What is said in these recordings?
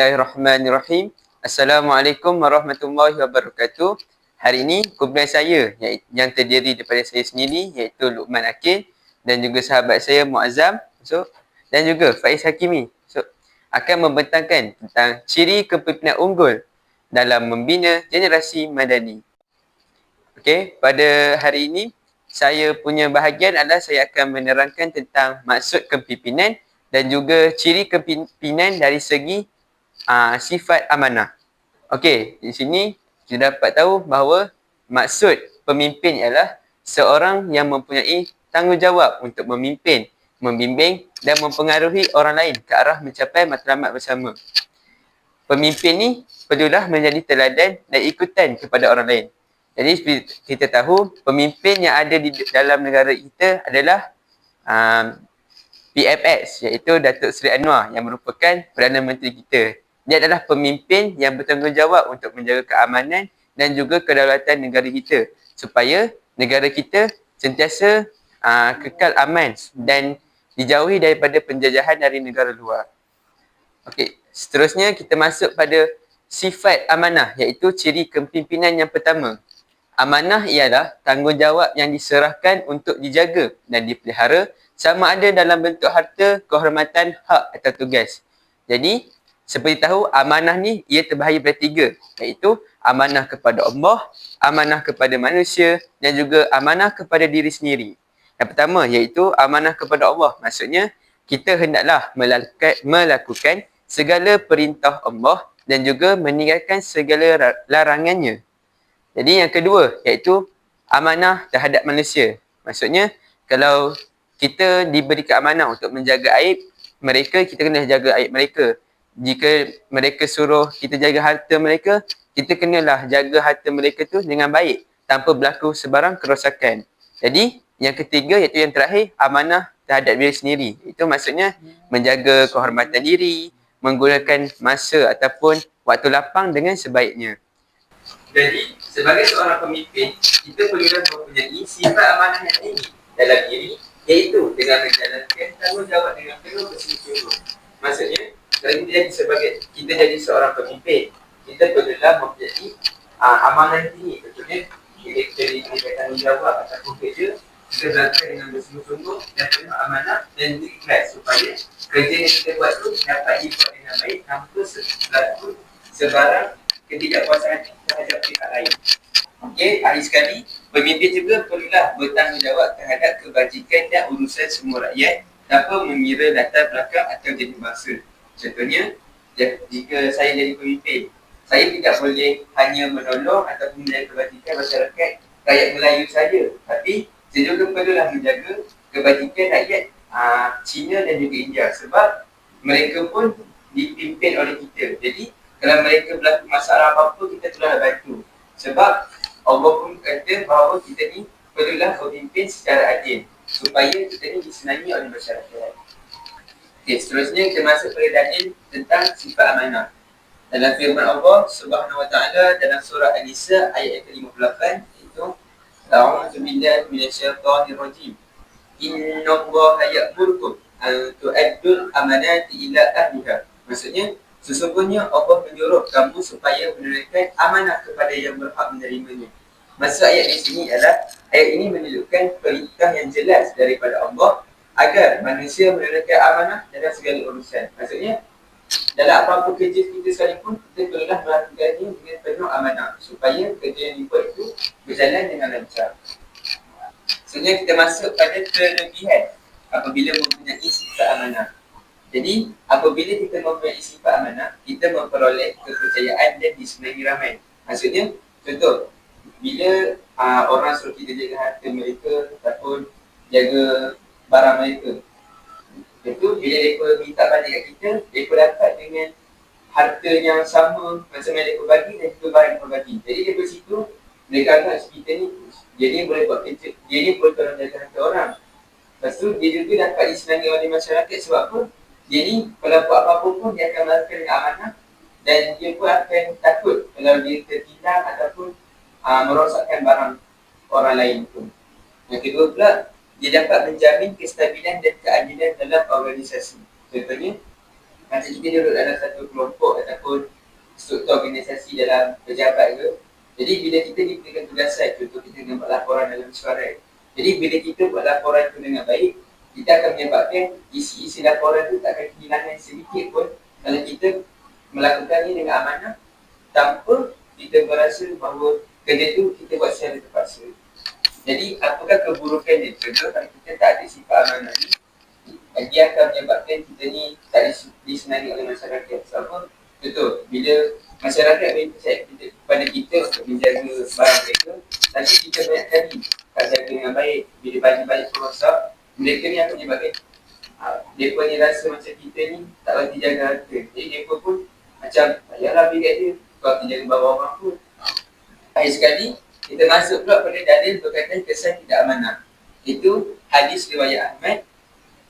Bismillahirrahmanirrahim. Assalamualaikum warahmatullahi wabarakatuh. Hari ini kumpulan saya yang terdiri daripada saya sendiri iaitu Luqman Akil dan juga sahabat saya Muazzam so, dan juga Faiz Hakimi so, akan membentangkan tentang ciri kepimpinan unggul dalam membina generasi madani. Okey, pada hari ini saya punya bahagian adalah saya akan menerangkan tentang maksud kepimpinan dan juga ciri kepimpinan dari segi uh, sifat amanah. Okey, di sini kita dapat tahu bahawa maksud pemimpin ialah seorang yang mempunyai tanggungjawab untuk memimpin, membimbing dan mempengaruhi orang lain ke arah mencapai matlamat bersama. Pemimpin ni perlulah menjadi teladan dan ikutan kepada orang lain. Jadi kita tahu pemimpin yang ada di dalam negara kita adalah um, PFS iaitu Datuk Seri Anwar yang merupakan Perdana Menteri kita. Dia adalah pemimpin yang bertanggungjawab untuk menjaga keamanan dan juga kedaulatan negara kita supaya negara kita sentiasa uh, kekal aman dan dijauhi daripada penjajahan dari negara luar. Okey, seterusnya kita masuk pada sifat amanah iaitu ciri kepimpinan yang pertama. Amanah ialah tanggungjawab yang diserahkan untuk dijaga dan dipelihara sama ada dalam bentuk harta, kehormatan, hak atau tugas. Jadi, seperti tahu amanah ni ia terbahagi pada tiga iaitu amanah kepada Allah, amanah kepada manusia dan juga amanah kepada diri sendiri. Yang pertama iaitu amanah kepada Allah. Maksudnya kita hendaklah melakukan segala perintah Allah dan juga meninggalkan segala larangannya. Jadi yang kedua iaitu amanah terhadap manusia. Maksudnya kalau kita diberi keamanan untuk menjaga aib mereka, kita kena jaga aib mereka. Jika mereka suruh kita jaga harta mereka, kita kenalah jaga harta mereka tu dengan baik tanpa berlaku sebarang kerosakan. Jadi, yang ketiga iaitu yang terakhir, amanah terhadap diri sendiri. Itu maksudnya menjaga kehormatan diri, menggunakan masa ataupun waktu lapang dengan sebaiknya. Jadi, sebagai seorang pemimpin, kita perlulah mempunyai sifat amanah yang tinggi dalam diri iaitu dengan menjalankan tanggungjawab dengan penuh bersungguh-sungguh. Maksudnya, jadi sebagai kita jadi seorang pemimpin, kita perlulah mempunyai uh, amanah tinggi. Contohnya, kita jadi kita tanggungjawab ataupun kerja, kita lakukan dengan bersungguh-sungguh dan penuh amanah dan ikhlas supaya kerja yang kita buat tu dapat dibuat dengan baik tanpa sesuatu sebarang ketidakpuasan terhadap pihak lain. Okey, hari sekali, pemimpin juga perlulah bertanggungjawab terhadap kebajikan dan urusan semua rakyat tanpa mengira latar belakang atau jenis bangsa. Contohnya, jika saya jadi pemimpin, saya tidak boleh hanya menolong ataupun menjaga kebajikan masyarakat rakyat Melayu saja. Tapi, saya juga perlulah menjaga kebajikan rakyat uh, Cina dan juga India sebab mereka pun dipimpin oleh kita. Jadi, kalau mereka berlaku masalah apa-apa, kita telah bantu. Sebab Allah pun kata bahawa kita ni perlulah pemimpin secara adil supaya kita ni disenangi oleh masyarakat. Okey, seterusnya kita masuk pada dalil tentang sifat amanah. Dalam firman Allah Subhanahu Wa Taala dalam surah An-Nisa ayat ke-58 itu A'udzu billahi minasyaitonir rajim. Inna Allah ya'murukum an tu'addul amanati ila ahliha. Maksudnya sesungguhnya Allah menyuruh kamu supaya menunaikan amanah kepada yang berhak menerimanya. Maksud ayat di sini adalah ayat ini menunjukkan perintah yang jelas daripada Allah agar manusia menunaikan amanah dalam segala urusan. Maksudnya dalam apa-apa kerja kita sekalipun kita perlulah melakukannya dengan penuh amanah supaya kerja yang dibuat itu berjalan dengan lancar. Maksudnya kita masuk pada kelebihan apabila mempunyai sifat amanah. Jadi apabila kita mempunyai sifat amanah, kita memperoleh kepercayaan dan disenangi ramai. Maksudnya, contoh, bila uh, orang suruh kita jaga harta mereka ataupun jaga barang mereka. Itu bila mereka minta balik kat kita mereka dapat dengan harta yang sama macam yang mereka bagi dan juga barang yang bagi. Jadi daripada situ mereka anggap kita ni ni boleh buat kerja ni boleh tolong jaga harta orang. Lepas tu dia juga dapat disenangi oleh masyarakat sebab apa? Ni kalau buat apa-apa pun dia akan melakukan dengan amanah dan dia pun akan takut kalau dia tertilang ataupun uh, merosakkan barang orang lain pun. Yang kedua pula, dia dapat menjamin kestabilan dan keadilan dalam organisasi. Contohnya, macam kita duduk dalam satu kelompok ataupun struktur organisasi dalam pejabat ke. Jadi bila kita diberikan tugasan contoh kita dengan buat laporan dalam suara jadi bila kita buat laporan itu dengan baik kita akan menyebabkan isi-isi laporan itu tak akan kehilangan sedikit pun. Kalau kita melakukannya dengan amanah tanpa kita berasa bahawa kerja itu kita buat secara terpaksa jadi apakah keburukannya contoh kalau kita tak ada sifat amanah ni dia akan menyebabkan kita ni tak disenangi oleh masyarakat. Sebab betul, bila masyarakat beri percaya kepada kita untuk menjaga barang mereka, tapi kita banyak kali tak jaga dengan baik, bila baju-baju rosak, mereka ni akan menyebabkan uh, mereka ni rasa macam kita ni tak berhenti jaga harga. Jadi mereka pun macam, yalah bigat dia, kau berhenti jaga bawah orang pun. Akhir sekali, kita masuk pula pada dalil berkaitan kesan tidak amanah. Itu hadis riwayat Ahmad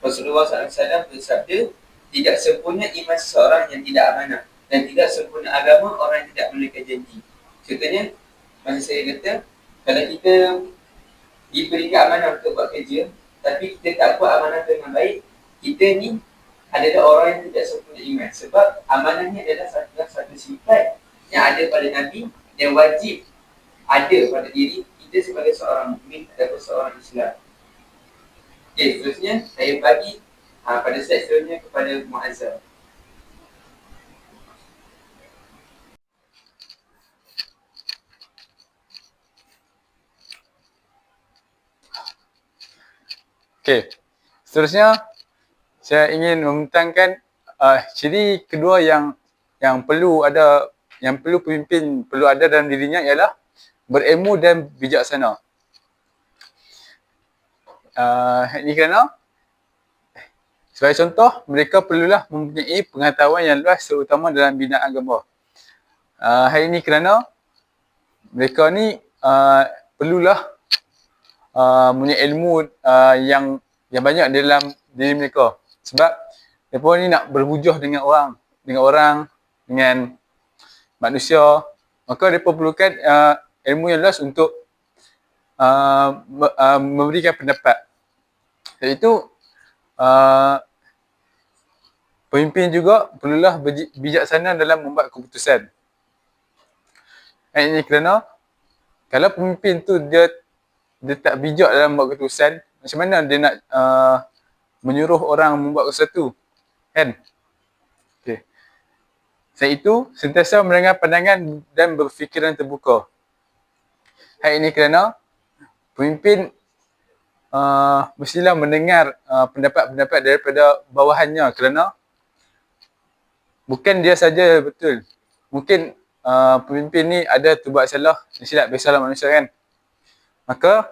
Rasulullah SAW bersabda tidak sempurna iman seseorang yang tidak amanah dan tidak sempurna agama orang yang tidak memiliki janji. Contohnya, masa saya kata, kalau kita diberikan amanah untuk buat kerja, tapi kita tak buat amanah dengan baik, kita ni adalah orang yang tidak sempurna iman. Sebab amanah ni adalah satu, satu sifat yang ada pada Nabi yang wajib ada pada diri kita sebagai seorang mukmin atau seorang Islam. Okay, seterusnya saya bagi ha, pada slide seterusnya kepada Muazzam. Okey. Seterusnya saya ingin membentangkan uh, ciri kedua yang yang perlu ada yang perlu pemimpin perlu ada dalam dirinya ialah berilmu dan bijaksana. Uh, ini kerana sebagai contoh mereka perlulah mempunyai pengetahuan yang luas terutama dalam bidang agama. Uh, hari ini kerana mereka ni uh, perlulah uh, punya ilmu uh, yang yang banyak dalam diri mereka. Sebab mereka ni nak berhujah dengan orang dengan orang dengan manusia. Maka mereka perlukan uh, ilmu yang luas untuk uh, uh, memberikan pendapat. Iaitu uh, pemimpin juga perlulah bijaksana dalam membuat keputusan. Ini kerana kalau pemimpin tu dia dia tak bijak dalam membuat keputusan, macam mana dia nak uh, menyuruh orang membuat sesuatu? Kan? Okay. Selain itu, sentiasa mendengar pandangan dan berfikiran terbuka. Hal ini kerana pemimpin uh, mestilah mendengar uh, pendapat-pendapat daripada bawahannya kerana bukan dia saja betul. Mungkin uh, pemimpin ni ada terbuat salah, silap biasalah manusia kan. Maka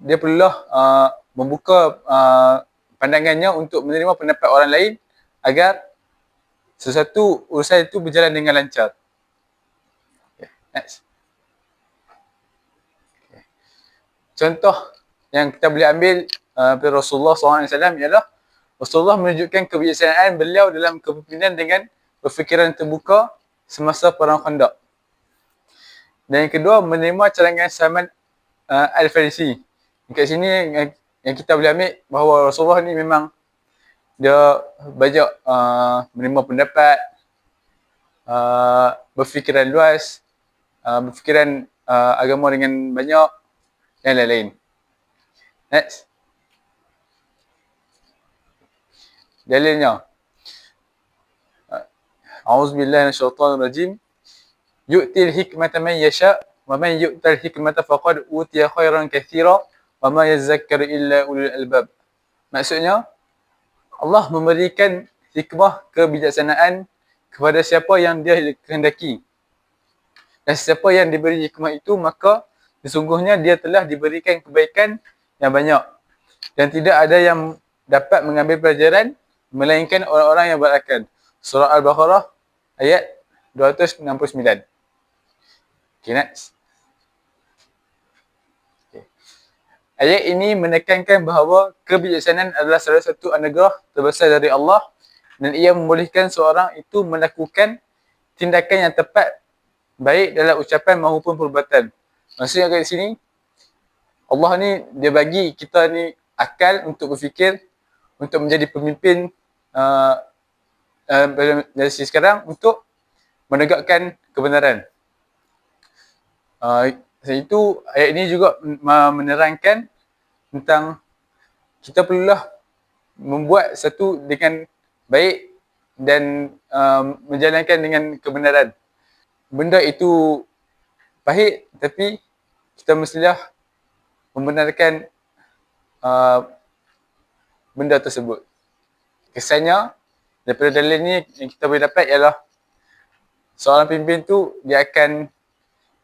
dia perlulah uh, membuka uh, pandangannya untuk menerima pendapat orang lain agar sesuatu urusan itu berjalan dengan lancar. Okay, next. Contoh yang kita boleh ambil uh, Rasulullah SAW ialah Rasulullah menunjukkan kebiasaan beliau dalam kepimpinan dengan berfikiran terbuka semasa perang khandak. Dan yang kedua, menerima cadangan Salman uh, Al-Farisi. Dekat sini yang, yang kita boleh ambil bahawa Rasulullah ni memang dia banyak uh, menerima pendapat, uh, berfikiran luas, uh, berfikiran uh, agama dengan banyak lain-lain. Next. Dalilnya. A'udzubillahi minasyaitonir rajim. Yu'til hikmata man yasha wa man yu'tal hikmata faqad utiya khairan katsira wa ma yazakkaru illa ulul albab. Maksudnya Allah memberikan hikmah kebijaksanaan kepada siapa yang dia kehendaki. Dan siapa yang diberi hikmah itu maka sesungguhnya dia telah diberikan kebaikan yang banyak dan tidak ada yang dapat mengambil pelajaran melainkan orang-orang yang berakal. Surah Al-Baqarah ayat 269. Okay, next. Okay. Ayat ini menekankan bahawa kebijaksanaan adalah salah satu anugerah terbesar dari Allah dan ia membolehkan seorang itu melakukan tindakan yang tepat baik dalam ucapan maupun perbuatan. Maksudnya kat sini Allah ni dia bagi kita ni akal untuk berfikir untuk menjadi pemimpin uh, uh, dari sisi sekarang untuk menegakkan kebenaran. Uh, itu ayat ini juga menerangkan tentang kita perlulah membuat satu dengan baik dan um, menjalankan dengan kebenaran. Benda itu pahit tapi kita mestilah membenarkan uh, benda tersebut. Kesannya daripada dalil ni yang kita boleh dapat ialah seorang pimpin tu dia akan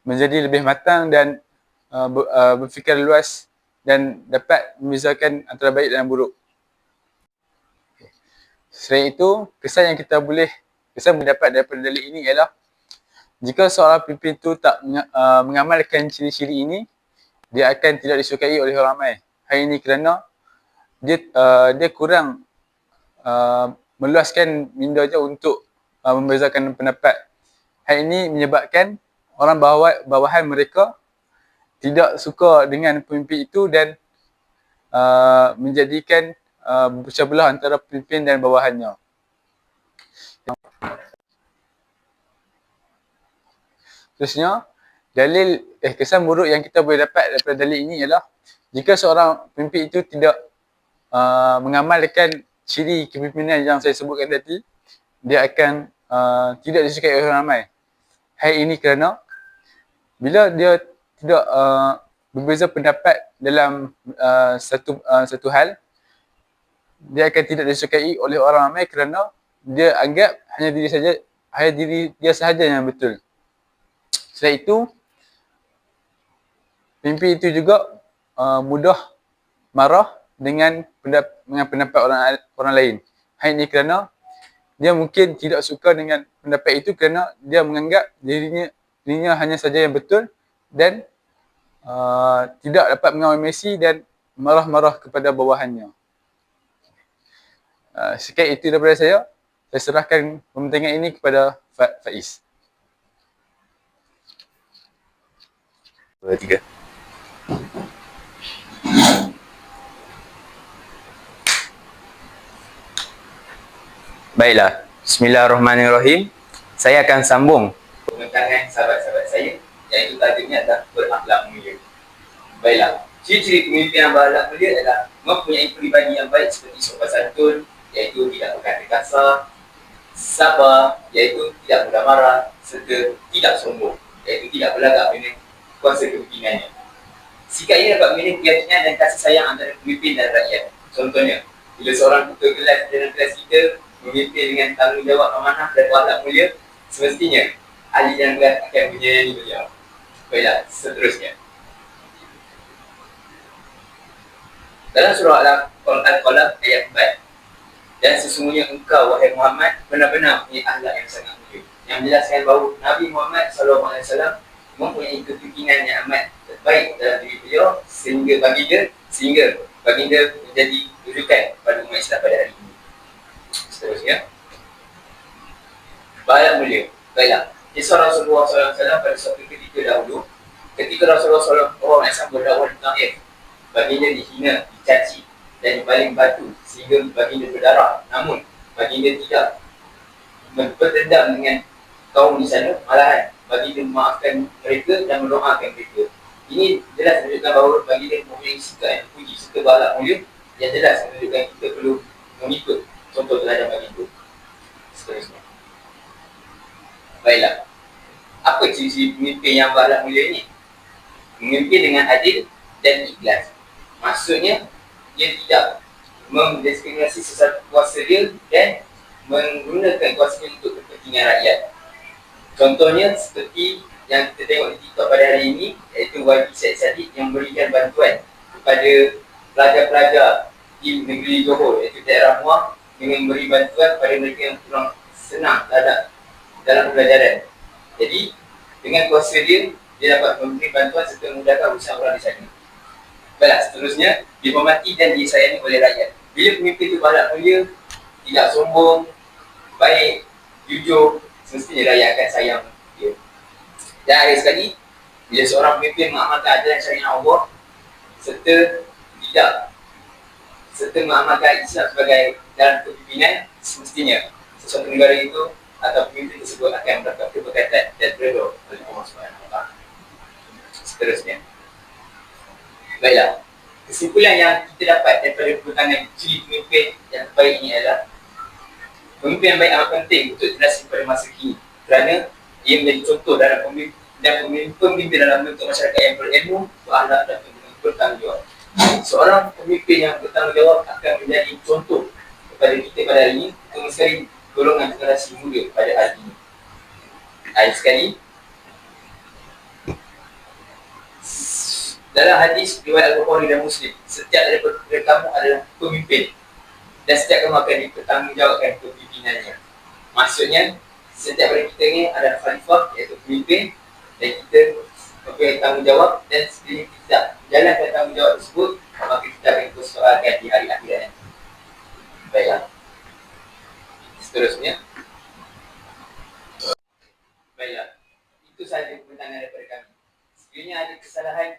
menjadi lebih matang dan uh, uh, berfikir luas dan dapat memisahkan antara baik dan buruk. Selain itu, kesan yang kita boleh kesan boleh dapat daripada dalil ini ialah jika seorang pimpin tu tak uh, mengamalkan ciri-ciri ini, dia akan tidak disukai oleh orang ramai. Hal ini kerana dia uh, dia kurang uh, meluaskan minda untuk uh, membezakan pendapat. Hal ini menyebabkan orang bawah, bawahan mereka tidak suka dengan pemimpin itu dan uh, menjadikan uh, berpecah belah antara pemimpin dan bawahannya. Terusnya, dalil eh kesan buruk yang kita boleh dapat daripada dalil ini ialah jika seorang pemimpin itu tidak uh, mengamalkan ciri kepimpinan yang saya sebutkan tadi, dia akan uh, tidak disukai oleh orang ramai. Hal ini kerana bila dia tidak uh, berbeza pendapat dalam uh, satu uh, satu hal, dia akan tidak disukai oleh orang ramai kerana dia anggap hanya diri saja hanya diri dia sahaja yang betul. Selain itu, pemimpin itu juga uh, mudah marah dengan pendapat, dengan pendapat orang orang lain. Hal ini kerana dia mungkin tidak suka dengan pendapat itu kerana dia menganggap dirinya dirinya hanya saja yang betul dan uh, tidak dapat mengawal Messi dan marah-marah kepada bawahannya. Uh, sekian itu daripada saya. Saya serahkan pembintangan ini kepada Fa Faiz. Tiga. Baiklah. Bismillahirrahmanirrahim. Saya akan sambung pengetahuan sahabat-sahabat saya iaitu tajuknya adalah berakhlak mulia. Baiklah. Ciri-ciri pemimpin yang berakhlak mulia adalah mempunyai peribadi yang baik seperti sopan santun iaitu tidak berkata kasar, sabar iaitu tidak mudah marah serta tidak sombong iaitu tidak berlagak dengan kuasa kepimpinannya. Sikap ini dapat memilih keyakinan dan kasih sayang antara pemimpin dan rakyat. Contohnya, bila seorang ketua kelas dalam kelas kita memimpin dengan tanggungjawab amanah dan watak mulia, semestinya ahli yang kelas akan menyayangi beliau. Baiklah, seterusnya. Dalam surah Al-Qalam ayat 4, dan sesungguhnya engkau, wahai Muhammad, benar-benar punya ahlak yang sangat mulia. Yang menjelaskan bahawa Nabi Muhammad SAW mempunyai kepimpinan yang amat baik dalam diri beliau sehingga baginda sehingga baginda menjadi rujukan pada umat Islam pada hari ini seterusnya. Baiklah mulia. Baiklah. Kisah Rasulullah SAW pada suatu ketika dahulu, ketika Rasulullah SAW berdakwah di Taif, baginda dihina, dicaci dan dibaling batu sehingga baginda berdarah. Namun, baginda tidak bertendam dengan kaum di sana, malahan baginda memaafkan mereka dan mendoakan mereka. Ini jelas menunjukkan bahawa baginda mempunyai sikap yang puji serta balak mulia yang jelas menunjukkan kita perlu mengikut contoh teladan bagi itu. Seterusnya. Baiklah. Apa ciri-ciri pemimpin yang berakhlak mulia ini? Memimpin dengan adil dan ikhlas. Maksudnya, dia tidak mendiskriminasi sesuatu kuasa dia dan menggunakan kuasa untuk kepentingan rakyat. Contohnya seperti yang kita tengok di TikTok pada hari ini iaitu YB Syed Sadid yang memberikan bantuan kepada pelajar-pelajar di negeri Johor iaitu daerah Muar dengan memberi bantuan kepada mereka yang kurang senang dalam, dalam pelajaran. Jadi, dengan kuasa dia, dia dapat memberi bantuan serta memudahkan usaha orang di sana. Baiklah, seterusnya, dihormati dan disayangi oleh rakyat. Bila pemimpin itu balak mulia, tidak sombong, baik, jujur, semestinya rakyat akan sayang dia. Dan akhir sekali, bila seorang pemimpin mengamalkan ajaran syariat Allah, serta tidak serta mengamalkan Islam sebagai dalam kepimpinan semestinya sesuatu negara itu atau pemimpin tersebut akan mendapat keberkatan dan redha oleh Allah Taala. Seterusnya. Baiklah. Kesimpulan yang kita dapat daripada perutangan ciri pemimpin yang terbaik ini adalah pemimpin yang baik amat penting untuk generasi pada masa kini kerana ia menjadi contoh dalam pemimpin dan pemimpin dalam bentuk masyarakat yang berilmu, berakhlak dan bertanggungjawab. Seorang pemimpin yang bertanggungjawab akan menjadi contoh kepada kita pada hari ini terutama sekali golongan generasi muda pada hari ini. Akhir sekali, dalam hadis riwayat Al-Bukhari dan Muslim, setiap daripada kamu adalah pemimpin dan setiap kamu akan dipertanggungjawabkan kepemimpinannya. Maksudnya, setiap dari kita ni adalah khalifah iaitu pemimpin dan kita mempunyai tanggungjawab dan sekiranya kita jalankan tanggungjawab tersebut maka kita akan dipersoalkan di hari akhirat nanti. Baiklah. Seterusnya. Baiklah. Itu sahaja pembentangan daripada kami. Sekiranya ada kesalahan,